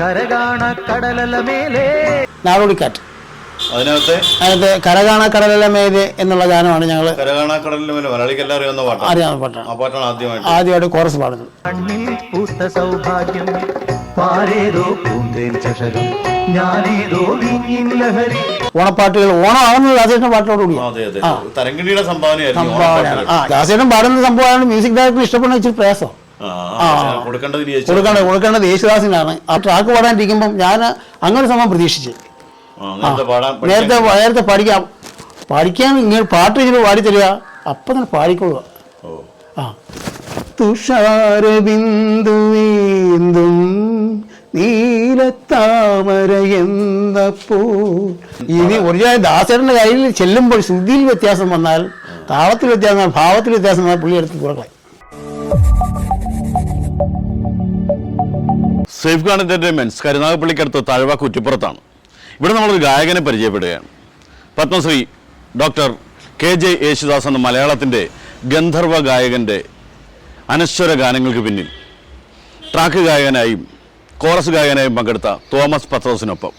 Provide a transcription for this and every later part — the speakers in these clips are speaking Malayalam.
കരകാണ കടലല മേലേ. നാടോടിക്കാറ്റ് അതിനകത്തെ? അതിനകത്ത് കരകാണ കടലല മേത് എന്നുള്ള ഗാനമാണ് ഞങ്ങൾ മേലെ. അറിയാവുന്ന പാട്ടാണ്. അറിയാവുന്ന പാട്ടാണ്. ആ പാട്ടാണ് ആദ്യമായിട്ട്. ആദ്യമായിട്ട് കോറസ് പാടുന്നത്. കണ്ണിൽ പൂത്ത സൗഭാഗ്യം പാരേതോ പൂന്തേൻ ചഷകം ഞാനേതോ ലഹരി. ഓണപ്പാട്ടുകൾ ഓണമാകുന്നത് ആ, കൂടിയാണ് അതെ. അതെ സംഭാവനയായിരുന്നു. ആ പാടുന്ന സംഭവമാണ് മ്യൂസിക് ഡയറക്ടർ ഇഷ്ടപ്പെടുന്ന ഇച്ചിരി പ്രയാസം കൊടുക്കേണ്ടത്. കൊടുക്കേണ്ടത് കൊടുക്കേണ്ടത് യേശുദാസിനാണ്. ആ ട്രാക്ക് പാടാനിരിക്കുമ്പം ഞാൻ അങ്ങനെ സംഭവം പ്രതീക്ഷിച്ചു. നേരത്തെ നേരത്തെ പഠിക്കാം. പഠിക്കാൻ ഇങ്ങനെ പാട്ട് ഇങ്ങനെ പാടിത്തരിക അപ്പം തന്നെ പാടിക്കൊള്ളുക. ആ. തുഷാരബിന്ദുവീന്തും നീലത്താമര എന്നപ്പോ ഇനി ഒറിജിനൽ ദാസേട്ടന്റെ കയ്യിൽ ചെല്ലുമ്പോൾ ശ്രുതിയിൽ വ്യത്യാസം വന്നാൽ താളത്തിൽ വ്യത്യാസം വന്നാൽ ഭാവത്തിൽ വ്യത്യാസം വന്നാൽ പുള്ളി എടുത്ത് സേഫ് ഗാർഡ് എന്റർടൈൻമെന്റ്സ് കരുനാഗപ്പള്ളിക്കടുത്ത് താഴ്വ കുറ്റിപ്പുറത്താണ്. ഇവിടെ നമ്മളൊരു ഗായകനെ പരിചയപ്പെടുകയാണ്. Padmashri doctor K J Yesudas എന്ന മലയാളത്തിന്റെ ഗന്ധർവ ഗായകന്റെ അനശ്വര ഗാനങ്ങൾക്ക് പിന്നിൽ. ട്രാക്ക് ഗായകനായും കോറസ് ഗായകനായും പങ്കെടുത്ത തോമസ് പത്രോസിനൊപ്പം.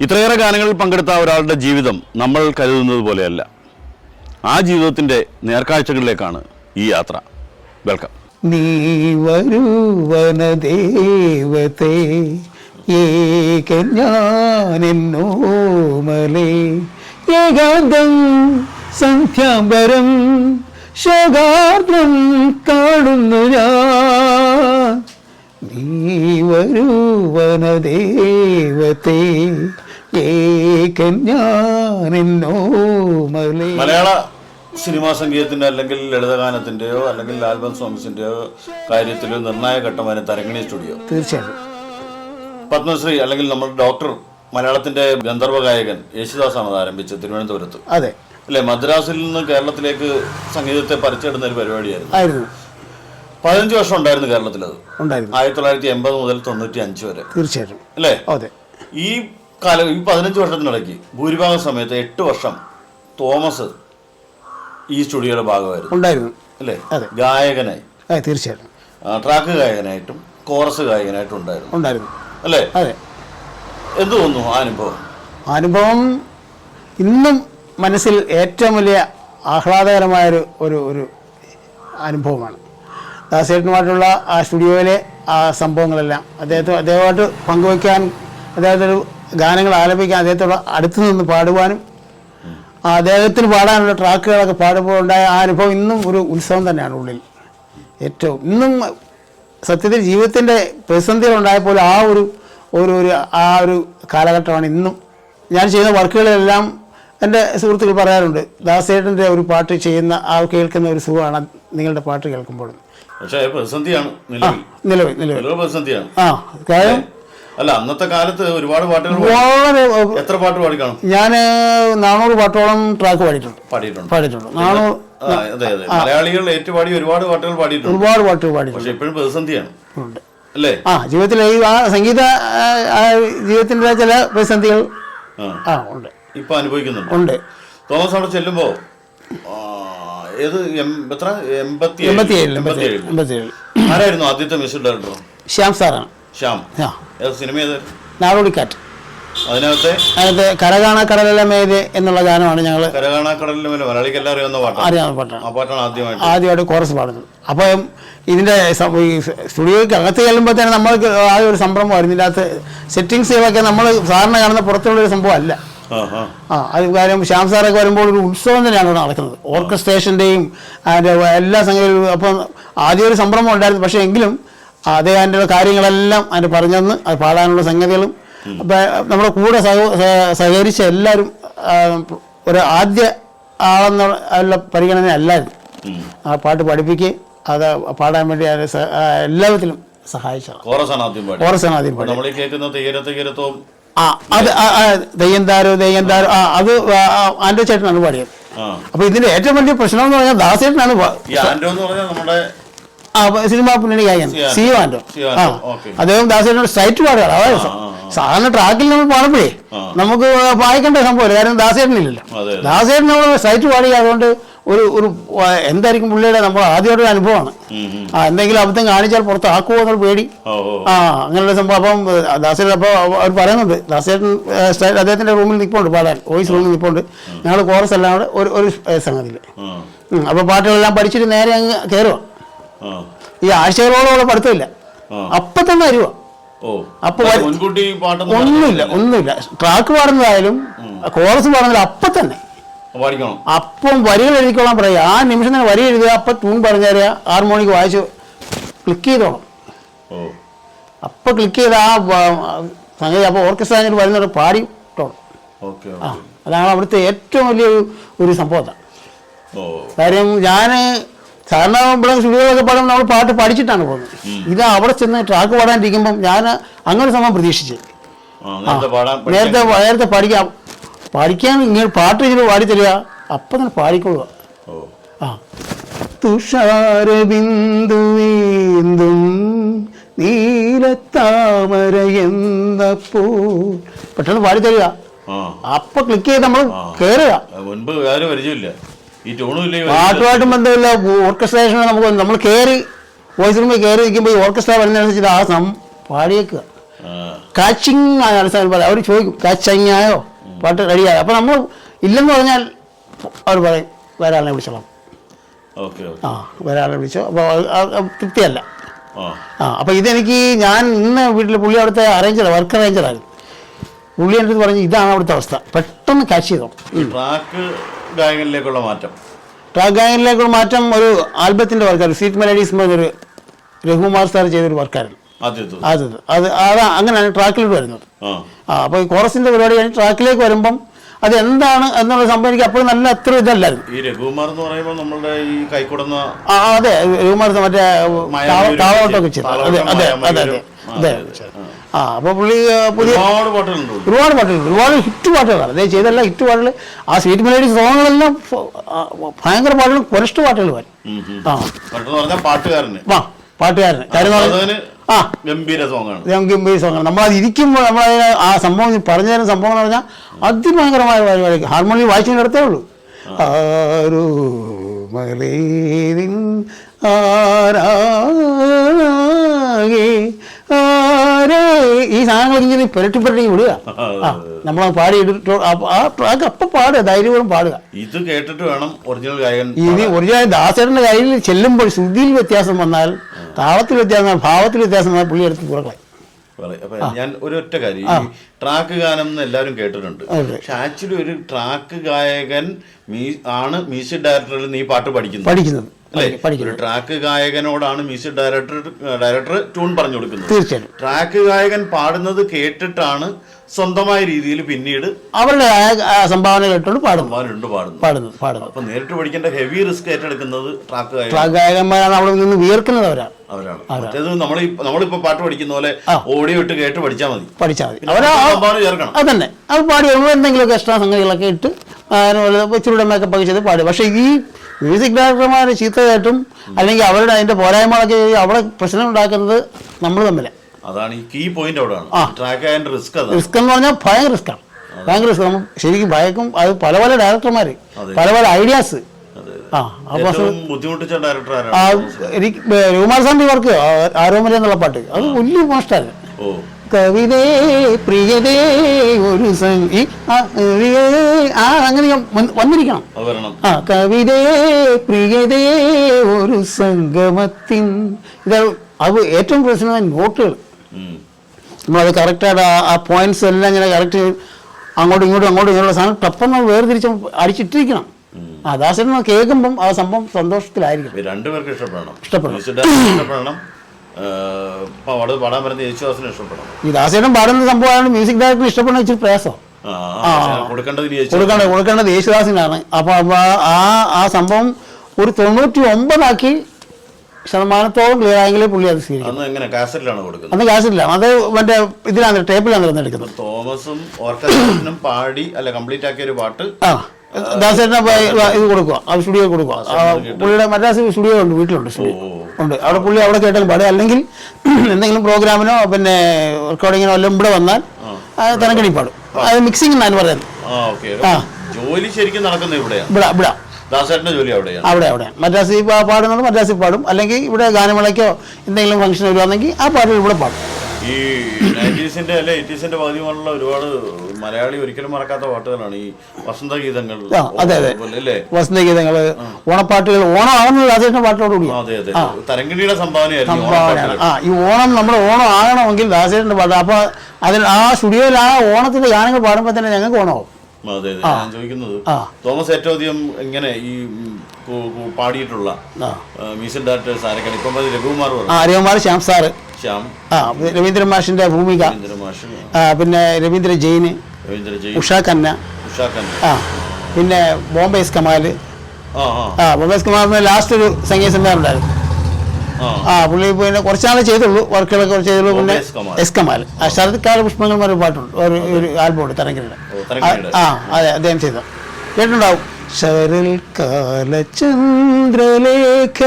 ഇത്രയേറെ ഗാനങ്ങളിൽ പങ്കെടുത്ത ഒരാളുടെ ജീവിതം നമ്മൾ കരുതുന്നത് പോലെയല്ല. ആ ജീവിതത്തിന്റെ നേർക്കാഴ്ചകളിലേക്കാണ് ഈ യാത്ര. വെൽക്കം. നീ വരുവനദേവത്തെ ഏക ഞാനെന്നോമലേ ഏകാന്തം സന്ധ്യാംബരം ശോകാർദ്രം കാണുന്നു ഞാൻ. നീ വരുവനദേവത്തെ ഏക ഞാനെന്നോമലേ മലയാള സിനിമാ സംഗീതത്തിന്റെ അല്ലെങ്കിൽ ലളിതഗാനത്തിന്റെയോ അല്ലെങ്കിൽ ആൽബം സോങ്സിന്റെയോ കാര്യത്തിലോ നിർണായക ഘട്ടമാണ് തരങ്ങിണി സ്റ്റുഡിയോ. തീർച്ചയായിട്ടും പത്മശ്രീ അല്ലെങ്കിൽ നമ്മുടെ ഡോക്ടർ മലയാളത്തിന്റെ ഗന്ധർവ ഗായകൻ യേശുദാസാണ് അത് ആരംഭിച്ചത് തിരുവനന്തപുരത്ത്. അതെ. അല്ലെ മദ്രാസിൽ നിന്ന് കേരളത്തിലേക്ക് സംഗീതത്തെ പറിച്ചെടുന്ന ഒരു പരിപാടിയായിരുന്നു. ആയിരുന്നു. പതിനഞ്ച് വർഷം ഉണ്ടായിരുന്നു കേരളത്തിൽ അത് ഉണ്ടായിരുന്നു. ആയിരത്തി തൊള്ളായിരത്തി എൺപത് മുതൽ തൊണ്ണൂറ്റി അഞ്ച് വരെ. തീർച്ചയായിട്ടും അല്ലേ? അതെ. ഈ കാലം ഈ പതിനഞ്ച് വർഷത്തിനിടയ്ക്ക് ഭൂരിഭാഗം സമയത്ത് എട്ട് വർഷം തോമസ് ഈ സ്റ്റുഡിയോയുടെ ഭാഗമായിരുന്നു. ഉണ്ടായിരുന്നു. അല്ലേ? അതെ. ഗായകനായി. അതെ തീർച്ചയായിട്ടും. ട്രാക്ക് ഗായകനായിട്ടും കോറസ് ഗായകനായിട്ടും ഉണ്ടായിരുന്നു. ഉണ്ടായിരുന്നു. അല്ലേ? അതെ. എന്ത് തോന്നുന്നു ആ അനുഭവം? അനുഭവം ഇന്നും മനസ്സിൽ ഏറ്റവും വലിയ ആഹ്ലാദകരമായൊരു ഒരു ഒരു അനുഭവമാണ്. ദാസേട്ടനുമായിട്ടുള്ള ആ സ്റ്റുഡിയോയിലെ ആ സംഭവങ്ങളെല്ലാം അദ്ദേഹത്തെ അദ്ദേഹമായിട്ട് പങ്കുവയ്ക്കാൻ ഒരു ഗാനങ്ങൾ ആലപിക്കാൻ അദ്ദേഹത്തോട് അടുത്തു നിന്ന് പാടുവാനും അദ്ദേഹത്തിന് പാടാനുള്ള ട്രാക്കുകളൊക്കെ പാടുമ്പോൾ ഉണ്ടായ ആ അനുഭവം ഇന്നും ഒരു ഉത്സവം തന്നെയാണ് ഉള്ളിൽ. ഏറ്റവും ഇന്നും സത്യത്തിൽ ജീവിതത്തിന്റെ പ്രതിസന്ധികൾ ഉണ്ടായപ്പോൾ ആ ഒരു ഒരു ഒരു ആ ഒരു കാലഘട്ടമാണ് ഇന്നും. ഞാൻ ചെയ്യുന്ന വർക്കുകളെല്ലാം എന്റെ സുഹൃത്തുക്കൾ പറയാറുണ്ട് ദാസേട്ടന്റെ ഒരു പാട്ട് ചെയ്യുന്ന ആ കേൾക്കുന്ന ഒരു സുഖമാണ് നിങ്ങളുടെ പാട്ട് കേൾക്കുമ്പോൾ പക്ഷേ പ്രതിസന്ധിയാണ് നിലവിൽ. നിലവിൽ നിലവിൽ. പ്രതിസന്ധിയാണ്. ആ കാര്യം? അല്ല അന്നത്തെ കാലത്ത് ഒരുപാട് പാട്ടുകൾ വളരെ എത്ര പാട്ട് കാണും ഞാൻ നാനൂറ് പാട്ടോളം ട്രാക്ക് പാടിയിട്ടുണ്ട്. പാടിയിട്ടുണ്ട്. പാടിയിട്ടുണ്ട്. നാനൂറ് അതെ അതെ. മലയാളികൾ ഏറ്റുപാടി ഒരുപാട് പാട്ടുകൾ പാടിയിട്ടുണ്ട്. ഒരുപാട് പാട്ടുകൾ പാടിയിട്ടുണ്ട്. പക്ഷെ ഇപ്പോഴും പ്രതിസന്ധിയാണ്. അല്ലേ? ആ ജീവിതത്തിലെ ഈ ആ സംഗീത ആ, ചില പ്രതിസന്ധികൾ ആ. ഉണ്ട്. ഇപ്പൊ അനുഭവിക്കുന്നുണ്ട്. ഉണ്ട്. തോമസ് അവിടെ ചെല്ലുമ്പോ ഏത് എത്ര? എൺപത്തി എൺപത്തിയേഴിൽ എൺപത്തിയേഴ് എൺപത്തിയേഴ് ആരായിരുന്നു ആദ്യത്തെ മ്യൂസിക് ഡയറക്ടർ? ശ്യാം സാറാണ്. ശ്യാം. ആ. സിനിമ ഏത് നാടോടിക്കാറ്റ്. അതിനകത്തെ? അതിനകത്ത് കരകാണ കടലമേത് എന്നുള്ള ഗാനമാണ് ഞങ്ങൾ അറിയാവുന്ന പാട്ടാണ്. അറിയാവുന്ന പാട്ടാണ്. ആ പാട്ടാണ് ആദ്യമായിട്ട്. ആദ്യമായിട്ട് കോറസ് പാടുന്നത്. അപ്പം ഇതിന്റെ സ്റ്റുഡിയോയ്ക്ക് അകത്ത് ചെല്ലുമ്പോൾ തന്നെ നമ്മൾക്ക് ആ ഒരു സംഭ്രമമായിരുന്നു ഇതിനകത്ത് ഒക്കെ നമ്മൾ സാറിന് കാണുന്ന പുറത്തുള്ള ഒരു സംഭവം അല്ല ആ അത് കാര്യം ശ്യാം സാറൊക്കെ വരുമ്പോൾ ഒരു ഉത്സവം തന്നെയാണ് നടക്കുന്നത്. ഓർക്കസ്ട്രേഷന്റെയും അതിന്റെ എല്ലാ സംഗതികളും. അപ്പം ആദ്യം ഒരു സംഭ്രമം ഉണ്ടായിരുന്നു. പക്ഷേ എങ്കിലും അതേ അതിന്റെ കാര്യങ്ങളെല്ലാം അതിന് പറഞ്ഞെന്ന് അത് പാടാനുള്ള സംഗതികളും. അപ്പം നമ്മുടെ കൂടെ സഹ- സഹ- സഹകരിച്ച എല്ലാവരും ഒരു ആദ്യ ആളെന്നുള്ള പരിഗണന അല്ലായിരുന്നു ആ പാട്ട് പഠിപ്പിക്കുകയും അത് പാടാൻ വേണ്ടി എല്ലാവിധത്തിലും സഹായിച്ചതാണ്. കോറസാണ് ആദ്യം പാടിയത്. ആ അത് ദയ്യന്താരോ ദയ്യന്താരോ ആ അത് ആൻഡോ ചേട്ടനാണ് പാടിയത്. അപ്പൊ ഇതിന്റെ ഏറ്റവും വലിയ പ്രശ്നം എന്ന് പറഞ്ഞാൽ ദാസേട്ടനാണ് സിനിമാ പിന്നണി ഗായകൻ സി ആൻഡോ. സി ആൻഡോ സി ആ. അദ്ദേഹം ദാസേട്ടനോട് സ്ട്രൈറ്റ് പാടുകയാണ്. അതായത്. സാധാരണ ട്രാക്കിൽ നമ്മൾ പാടുമ്പോഴേ നമുക്ക് വായിക്കേണ്ട സംഭവമില്ല കാരണം ദാസേട്ടനില്ലല്ലോ. ദാസേട്ടൻ നമ്മൾ സ്ട്രൈറ്റ് പാടി അതുകൊണ്ട് ഒരു ഒരു എന്തായിരിക്കും പുള്ളിയുടെ നമ്മൾ ആദ്യമായിട്ട് ഒരു അനുഭവമാണ്. ആ എന്തെങ്കിലും അബദ്ധം കാണിച്ചാൽ പുറത്താക്കുമോ എന്നൊരു പേടി. ആ അങ്ങനെയുള്ള സംഭവം. അപ്പം ദാസേട്ടൻ അപ്പോൾ അവർ പറയുന്നുണ്ട്. ദാസേട്ടൻ അദ്ദേഹത്തിന്റെ അദ്ദേഹത്തിന്റെ റൂമിൽ നിൽപ്പുണ്ട് പാടാൻ. വോയിസ് റൂമിൽ നിൽപ്പുണ്ട് ഞങ്ങൾ കോറസ് എല്ലാം കൂടെ ഒരു ഒരു സംഗതിയിൽ അപ്പൊ അപ്പോൾ പാട്ടുകളെല്ലാം പഠിച്ചിട്ട് നേരെ അങ്ങ് കയറുക ഈ ആഴ്ചകളോളം പഠിത്തമില്ല. അപ്പൊ അപ്പം തന്നെ അരുവ അപ്പൊ അപ്പൊ ഒന്നുമില്ല ഒന്നുമില്ല. ട്രാക്ക് പാടുന്നതായാലും കോറസ് പാടുന്നതായാലും അപ്പൊ തന്നെ. അപ്പം വരികൾ എഴുതിക്കോളാൻ പറയുക ആ നിമിഷം തന്നെ വരി എഴുതുക അപ്പൊ ട്യൂൺ പറഞ്ഞു തരിക ഹാർമോണിക്ക് വായിച്ച് ക്ലിക്ക് ചെയ്തോളാം. അപ്പൊ അപ്പം ക്ലിക്ക് ചെയ്ത് ആ സംഗതി അപ്പോൾ ഓർക്കസ്ട്ര വരുന്ന വരുന്നവർ പാടി ആ അതാണ് അവിടുത്തെ ഏറ്റവും വലിയ ഒരു സംഭവം കാര്യം ഞാൻ സാധാരണ ഇവിടെ സ്റ്റുഡിയോയിലൊക്കെ പാടുമ്പോൾ നമ്മൾ പാട്ട് പഠിച്ചിട്ടാണ് പോകുന്നത്. ഇത് അവിടെ ചെന്ന് ട്രാക്ക് പാടാനിരിക്കുമ്പം ഞാൻ അങ്ങനെ സംഭവം പ്രതീക്ഷിച്ചു. നേരത്തെ നേരത്തെ പഠിക്കാം. പഠിക്കാൻ ഇങ്ങനെ പാട്ട് ഇങ്ങനെ പാടിത്തരിക അപ്പം തന്നെ പാടിക്കൊള്ളുക. ആ. തുഷാരബിന്ദുവീന്തും നീലത്താമര എന്ന പൂ പെട്ടെന്ന് പാടിത്തരിക തരിക. അപ്പൊ ക്ലിക്ക് ചെയ്ത് നമ്മൾ കേറുക. മുൻപ് പരിചയമില്ല ഈ ഇല്ലേ. പാട്ടുമായിട്ടും ബന്ധമില്ല. ഓർക്കസ്ട്രേഷൻ നമുക്ക് നമ്മൾ കയറി വോയിസ് റൂമിൽ കയറി നിൽക്കുമ്പോൾ ഈ ഓർക്കസ്ട്ര വരുന്നതനുസരിച്ച് ആ സം പാടിയേക്കുക. കാച്ചിങ് അവസാനം പറയാം. അവർ ചോദിക്കും കാച്ചിങ് ആയോ? പാട്ട് റെഡിയായോ? അപ്പം നമ്മൾ ഇല്ലെന്ന് പറഞ്ഞാൽ അവർ പറയും വേറെ ആളിനെ വിളിച്ചോളാം ആ വേറെ ആളെ വിളിച്ചോ അപ്പോൾ തൃപ്തിയല്ല. ആ. അപ്പം അപ്പോൾ ഇതെനിക്ക് ഞാൻ ഇന്ന് വീട്ടിൽ പുള്ളി അവിടുത്തെ അറേഞ്ചർ വർക്ക് അറേഞ്ചറായിരുന്നു പുള്ളി എന്റെ അടുത്ത് പറഞ്ഞു ഇതാണ് അവിടുത്തെ അവസ്ഥ. പെട്ടെന്ന് കാച്ച് ചെയ്തോ. ട്രാക്ക് ഗായകനിലേക്കുള്ള മാറ്റം? ട്രാക്ക് ഗായകനിലേക്കുള്ള മാറ്റം ഒരു ആൽബത്തിന്റെ വർക്കാണ് സീറ്റ് മെലഡീസ് പറഞ്ഞൊരു രഘുകുമാർ സാർ ചെയ്തൊരു വർക്കായിരുന്നു. അത് അത് അത് അങ്ങനെയാണ് ട്രാക്കിലോട്ട് വരുന്നത്. ആ അപ്പോൾ ഈ കോറസിന്റെ പരിപാടി കഴിഞ്ഞ് ട്രാക്കിലേക്ക് വരുമ്പം അത് എന്താണ് എന്നുള്ള സംഭവം എനിക്ക് അപ്പോഴും നല്ല അത്ര ഇതല്ലായിരുന്നു. ഈ രഘുകുമാർ എന്ന് പറയുമ്പോൾ നമ്മളുടെ ഈ കൈക്കുടന്ന ആ അതെ രഘുമാർ മറ്റേ താവോട്ടൊക്കെ ചെയ്തു. അതെ അതെ അതെ അതെ ആ, അതെ. ആ. അപ്പോൾ പുള്ളി ആ, പുതിയ ഒരുപാട് പാട്ടുകളുണ്ട് ഒരുപാട് പാട്ടുകൾ ഒരുപാട് ഹിറ്റ് പാട്ടുകളാണ്. അതേ ചെയ്തല്ല ഹിറ്റ് പാട്ടുകൾ ആ സ്വീറ്റ് മെലഡി സോങ്ങുകളെല്ലാം ഭയങ്കര പാട്ടുകൾ കുറച്ച് പാട്ടുകൾ വരും. ആ. പാട്ടുകാരന്. വാ പാട്ടുകാരന്. കാര്യം ആ. ഗംഭീര സോങ്ങാണ് ഗംഭീര സോങ്ങാണ് അത് ഇരിക്കുമ്പോൾ നമ്മൾ ആ സംഭവം പറഞ്ഞു തരുന്ന സംഭവം എന്ന് പറഞ്ഞാൽ അതിഭയങ്കരമായ പരിപാടി ഹാർമോണിയം വായിച്ചു നടത്തേ ഉള്ളൂ. ആരോ മലയിലിൻ ആരാകെ ആരേ ഈ സാധനങ്ങൾ ഇങ്ങനെ പുരട്ടി പുരട്ടി വിടുക. നമ്മൾ പാടി ആ ട്രാക്ക് അപ്പൊ പാടുക ധൈര്യപൂർവം പാടുക. ഇത് കേട്ടിട്ട് വേണം ഒറിജിനൽ ഗായകൻ ഇനി ഒറിജിനൽ ദാസരന്റെ കയ്യിൽ ചെല്ലുമ്പോൾ ശ്രുതിയിൽ വ്യത്യാസം വന്നാൽ താളത്തിൽ വ്യത്യാസം ഭാവത്തിൽ വ്യത്യാസം പുള്ളി എടുത്ത് പുറകളെ ഞാൻ ഒരു ഞാൻ ഒരൊറ്റ കാര്യം ഈ ട്രാക്ക് ഗാനം എന്ന് എല്ലാവരും കേട്ടിട്ടുണ്ട്. പക്ഷെ ആക്ച്വലി ഒരു ട്രാക്ക് ഗായകൻ ആണ് മ്യൂസിക് ഡയറക്ടറിൽ നീ പാട്ട് പഠിക്കുന്നത്. പഠിക്കുന്നത്. ഒരു ട്രാക്ക് ഗായകനോടാണ് മ്യൂസിക് ഡയറക്ടർ ഡയറക്ടർ ട്യൂൺ പറഞ്ഞു കൊടുക്കുന്നത് ട്രാക്ക് ഗായകൻ പാടുന്നത് കേട്ടിട്ടാണ് സ്വന്തമായ രീതിയിൽ പിന്നീട് അവരുടെ ആ- ആ സംഭാവന കേട്ടോണ്ട് പാടുന്നു രണ്ട് പാടുന്നത് പാടുന്നത് പാടുന്നത് അപ്പൊ നേരിട്ട് പഠിക്കേണ്ട ഹെവി റിസ്ക് ഏറ്റെടുക്കുന്നത് ട്രാക്ക് ട്രാക്ക് ഗായകന്മാരാണ് അവിടെ നിന്ന് വിയർക്കുന്നത് അവരാണ്. അവരാണ്. മറ്റേത് നമ്മൾ നമ്മളിപ്പോ പാട്ട് പഠിക്കുന്ന പോലെ ഓഡിയോ ഇട്ട് കേട്ട് പഠിച്ചാൽ മതി. പഠിച്ചാൽ മതി. അവരാ ചേർക്കണം. അതന്നെ അത് പാടി വരുമ്പോൾ എന്തെങ്കിലുമൊക്കെ എക്സ്ട്രാ സംഗതികളൊക്കെ ഇട്ട് ഇച്ചിരൂടെ മേക്കപ്പ് ഒക്കെ ചെയ്ത് പാടി. പക്ഷേ ഈ മ്യൂസിക് ഡയറക്ടർമാരെ ചീത്തയായിട്ടും അല്ലെങ്കിൽ അവരുടെ അതിന്റെ പോരായ്മകളൊക്കെ അവിടെ പ്രശ്നം ഉണ്ടാക്കുന്നത് നമ്മൾ തമ്മിലാണ് അതാണ് ഈ കീ പോയിന്റ് അവിടെയാണ്. ട്രാക്ക് ആൻഡ് റിസ്ക് റിസ്ക് എന്ന് പറഞ്ഞാൽ ഭയങ്കര റിസ്ക്കാണ് ഭയങ്കര റിസ്ക് ശരിക്കും ഭയക്കും അത് പല പല ഡയറക്ടർമാർ പല പല ഐഡിയാസ് ആ അപ്പോൾ എനിക്ക് രഘുമാർ സാറിന്റെ വർക്ക് ആരോമല എന്നുള്ള പാട്ട്. അത് വലിയ മോഷ്ടാണ്. കവിതേ പ്രിയതേ ഒരു സംഗീ ആ, അങ്ങനെ വന്നിരിക്കണം. ആ കവിതേ പ്രിയതേ ഒരു സംഗമത്തിൻ. ഇത് അത് ഏറ്റവും പ്രശ്നമായ നോട്ടുകൾ. നമ്മളത് കറക്റ്റായിട്ട് ആ പോയിന്റ്സ് എല്ലാം ഇങ്ങനെ കറക്റ്റ് അങ്ങോട്ടും ഇങ്ങോട്ടും അങ്ങോട്ടും ഇങ്ങനെയുള്ള സാധനം ടപ്പെന്ന് വേർതിരിച്ച് അടിച്ചിട്ടിരിക്കണം. ആ ദാസൻ കേൾക്കുമ്പം ആ സംഭവം സന്തോഷത്തിലായിരിക്കും. രണ്ടുപേർക്ക് ഇഷ്ടപ്പെടണം. ഇഷ്ടപ്പെടണം. ഈ ദാസേട്ടൻ പാടുന്ന സംഭവമാണ് മ്യൂസിക് ഡയറക്ടർ ഇഷ്ടപ്പെടുന്ന ഇച്ചിരി പ്രയാസം. കൊടുക്കേണ്ടത്. കൊടുക്കേണ്ടത് യേശുദാസിനാണ് അപ്പോൾ ആ ആ സംഭവം ഒരു തൊണ്ണൂറ്റി ഒമ്പതാക്കി ശതമാനത്തോളം ക്ലിയർ ആയെങ്കിലേ പുള്ളി അത് സ്വീകരിക്കും. അന്ന് എങ്ങനെ? കാസറ്റിലാണ് കൊടുക്കുന്നത്. അന്ന് അത് മറ്റേ ഇതിലാണ് ടേപ്പിലാണ് തിരഞ്ഞെടുക്കുന്നത് തോമസും ഓർക്കസ്ട്രേഷനും പാടി അല്ല കംപ്ലീറ്റ് ആക്കിയ ഒരു പാട്ട്. ആ ദാസേട്ടനെ ഇത് കൊടുക്കുക ആ സ്റ്റുഡിയോ കൊടുക്കുക പുള്ളിയുടെ മദ്രാസ് സ്റ്റുഡിയോ ഉണ്ട് വീട്ടിലുണ്ട് സ്റ്റുഡിയോ. ഉണ്ട്. അവിടെ പുള്ളി അവിടെ കേട്ടാൽ പാടുക അല്ലെങ്കിൽ എന്തെങ്കിലും പ്രോഗ്രാമിനോ പിന്നെ റെക്കോർഡിങ്ങിനോ എല്ലാം ഇവിടെ വന്നാൽ തനക്കടി പാടും. അത് മിക്സിംഗ് എന്നാണ് പറയുന്നത്. ആ. ജോലി ശരിക്കും നടക്കുന്നത് ഇവിടെ ഇവിടെ. ദാസേട്ടന്റെ ജോലി അവിടെ അവിടെ. മദ്രാസിൽ പാടുന്നത് മദ്രാസിൽ പാടും. അല്ലെങ്കിൽ ഇവിടെ ഗാനമേളയ്ക്കോ എന്തെങ്കിലും ഫംഗ്ഷൻ വരുവാണെങ്കിൽ ആ പാട്ടുകൾ ഇവിടെ പാടും. ഈ നയന്റീസിന്റെ അല്ലെ എയ്റ്റീസിന്റെ പതിവുള്ള ഒരുപാട് മലയാളി ഒരിക്കലും മറക്കാത്ത പാട്ടുകളാണ്. ഈ വസന്തഗീതങ്ങൾ അതെ, അതെ. വസന്തഗീതങ്ങൾ ഓണപ്പാട്ടുകൾ ഓണം ആവുന്നത് രാജേഷിന്റെ പാട്ടോടുകൂടി ആ, അതെ അതെ. ഈ സംഭാവനയാണ്. ആ ഈ ഓണം നമ്മൾ ഓണം ആകണമെങ്കിൽ രാജേഷിന്റെ പാട്ട്. അപ്പൊ അതിൽ ആ സ്റ്റുഡിയോയിൽ ആ ഓണത്തിന്റെ ഗാനങ്ങൾ പാടുമ്പോൾ തന്നെ ഞങ്ങൾക്ക് ഓണമാവും. അതെ ഞാൻ ചോദിക്കുന്നത് തോമസ് ഏറ്റവും അധികം ഇങ്ങനെ ഈ പാടിയിട്ടുള്ള. മ്യൂസിക് ഡയറക്ടേഴ്സ് ആരൊക്കെയാണ്? ഇപ്പം രഘുകുമാർ ആ രഘുകുമാർ ശ്യാം സാറ്. ശ്യാം. ആ രവീന്ദ്രൻ മാഷിന്റെ ഭൂമിക. രവീന്ദ്ര പിന്നെ രവീന്ദ്ര ജെയിന് രവീന്ദ്ര ജെയിൻ. ഉഷ കന്ന ആ പിന്നെ ബോംബെ കമാൽ ആ ബോംബെ കമാലിന്റെ ലാസ്റ്റ് ഒരു സംഗീത സെമിനാർ ഉണ്ടായിരുന്നു. ആ. പുള്ളി പിന്നെ കുറച്ചാളെ ചെയ്തുള്ളൂ വർക്കുകളൊക്കെ ചെയ്തുള്ളൂ പിന്നെ എസ്കമാൽ. എസ് കമാൽ. എസ് കമാൽ ആ ശരത്കാല പുഷ്പങ്ങൾ എന്നൊരു പാട്ടുണ്ട് ഒരു ഒരു ആൽബം ഉണ്ട് തരങ്കിയുടെ ആ അതെ അദ്ദേഹം ചെയ്ത. കേട്ടിട്ടുണ്ടാവും? ശരൽകാല ചന്ദ്രലേഖ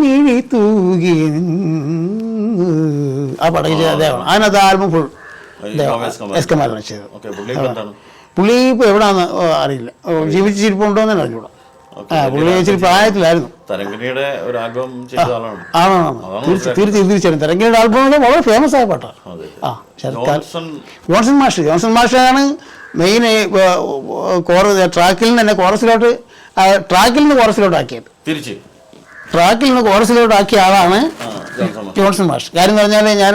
മിഴി തൂകി ആ പടം ചെയ്ത അദ്ദേഹമാണ്. അതിനകത്ത് ആൽബം ഫുൾ എസ്കമാലാണ് ചെയ്തത്. പുള്ളി ഇപ്പൊ ഇപ്പോൾ എവിടാന്ന് അറിയില്ല. ജീവിച്ചിരിപ്പുണ്ടോ എന്ന് അറിഞ്ഞൂടാ പുള്ളി ഇച്ചിരി പ്രായത്തിലായിരുന്നു. ഒരു ആൽബം ചെയ്ത ആളാണ്. ആണോ തീർച്ചയായും. തീർച്ചയായും ആൽബം വളരെ ഫേമസ് ആയ പാട്ടാണ്. ആ ജോൺസൺ മാഷ് ജോൺസൺ മാഷാണ് മെയിൻ കോർ ട്രാക്കിൽ നിന്ന് തന്നെ കോറസിലോട്ട് ട്രാക്കിൽ നിന്ന് കോറസിലോട്ട് ആക്കിയത്. തിരിച്ച്. ട്രാക്കിൽ നിന്ന് കോറസിലോട്ട് ആക്കിയ ആളാണ് ജോൺസൺ മാഷ്. കാര്യം എന്ന് പറഞ്ഞാൽ ഞാൻ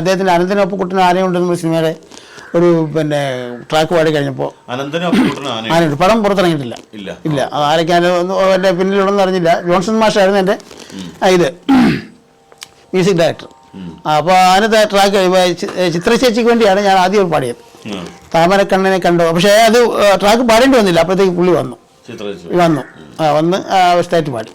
അദ്ദേഹത്തിന്റെ പിന്നെ അദ്ദേഹത്തിന്റെ ആരെയും ഉണ്ടെന്ന് സിനിമയുടെ ഒരു പിന്നെ ട്രാക്ക് പാടി കഴിഞ്ഞപ്പോൾ ആനന്ദ് ആനയുണ്ട്. പടം പുറത്തിറങ്ങിയിട്ടില്ല. ഇല്ല. ഇല്ല. അത് ആരൊക്കെ എന്റെ പിന്നിലുണ്ടെന്ന് അറിഞ്ഞില്ല. ജോൺസൺ മാഷായിരുന്നു എന്റെ ഇത്. Music director. അപ്പോൾ അതിനകത്ത് ട്രാക്ക് ചിത്രശേഷിക്ക് വേണ്ടിയാണ് ഞാൻ ആദ്യം പാടിയത്. താമരക്കണ്ണനെ കണ്ടു. പക്ഷേ അത് ട്രാക്ക് പാടേണ്ടി വന്നില്ല. അപ്പോഴത്തേക്ക് പുള്ളി വന്നു. വന്നു. ആ വന്ന് ആ അവസ്ഥയായിട്ട് പാടി.